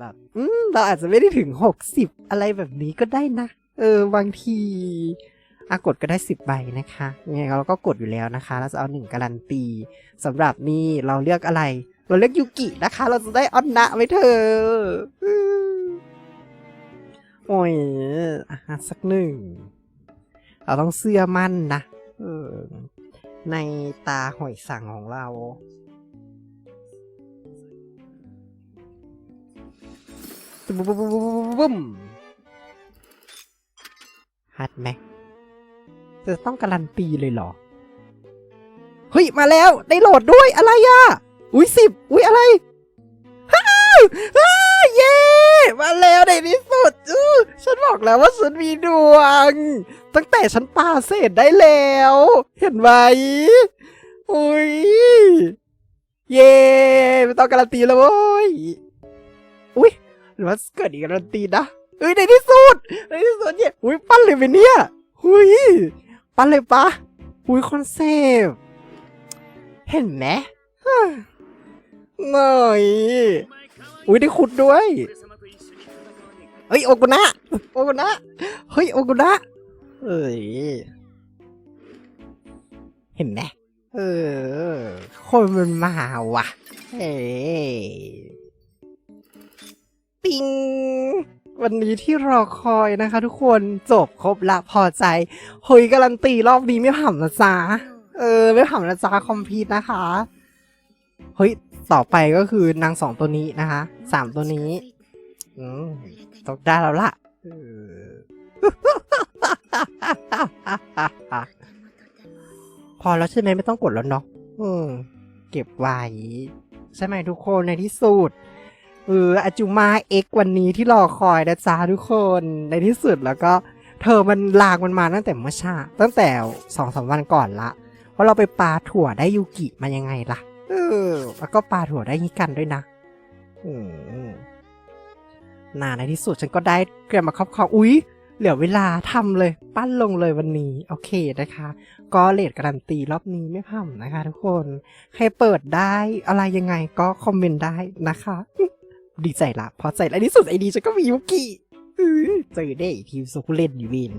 แบบ อืมเราอาจจะไม่ได้ถึงหกสิบอะไรแบบนี้ก็ได้นะ เออบางทีอากดก็ได้สิบใบนะคะยังไงเราก็กดอยู่แล้วนะคะ เราจะเอาหนึ่งการันตีสำหรับนี่เราเลือกอะไร เราเลือกยูกินะคะ เราจะได้ออนนะไหมเธอ โอ้ยอสักหนึ่ง เราต้องเสื้อมั่นนะในตาหอยสังของเรา บุ้มบุ้มบุ้มบุ้มบุ้มฮัดไหมจะต้องการันตีเลยเหรอ เฮ้ย มาแล้ว ได้โหลดด้วยอะไรอะ อุ้ยสิบอุ้ยอะไรฮ่าวอ้าเย้มาแล้วในที่สุดอื้อฉันบอกแล้วว่าฉันมีดวง ตั้งแต่ฉันปาเศษได้แล้ว เห็นไหมอุ้ย เย้ไม่ต้องการันตีแล้วเว้ยอุ้ย หรือว่าเกิดอีกการันตีนะเอ้ยในที่สุดในที่สุดเนี่ยอุ้ยปั้นเลยไหมเนี่ยหุยปั้นเลยปะอุ้ยคอนเซปต์เห็นไหมหน่อยอุ้ยได้ขุดด้วยเฮ้ยโอกุนะโอกุนะเฮ้ยโอกุนะเอ้ยเห็นไหมเออคนมันมาว่ะเฮ้ ปิง วันนี้ที่รอคอยนะคะทุกคนจบครบละพอใจเฮ้ยการันตีรอบนี้ไม่ผ่ำนะจ๊ะเออ ไม่ผ่ำนะจ๊ะคอมพีทนะคะเฮ้ยต่อไปก็คือนางสองตัวนี้นะคะสามตัวนี้อืมตกได้แล้วล่ะเออพอแล้วใช่ไหมไม่ต้องกดแล้วเนาะอืมเก็บไว้ ใช่ไหมทุกคนในที่สุด เอออาจูมาเอ็กวันนี้ที่รอคอยนะจ๊ะทุกคนในที่สุดแล้วก็เธอมันลากมันมาตั้งแต่เมื่อชาตั้งแต่สองสามวันก่อนละเพราะเราไปปาถั่วได้ยูกิมายังไงล่ะ เออ แล้วก็ปาถั่วได้ฮิกันด้วยนะอืมน่าในที่สุดฉันก็ได้เกิดมาครอบครองอุ๊ย เหลือเวลาทำเลย ปั้นลงเลยวันนี้ โอเคนะคะ ก็เลทการันตีรอบนี้ไม่พ่ำนะคะ ทุกคน ใครเปิดได้อะไรยังไงก็คอมเมนต์ได้นะคะ ดีใจละพอใจและที่สุดไอดีฉันก็มียุกิเจอได้ทีมโซคุเล่นอยู่เวน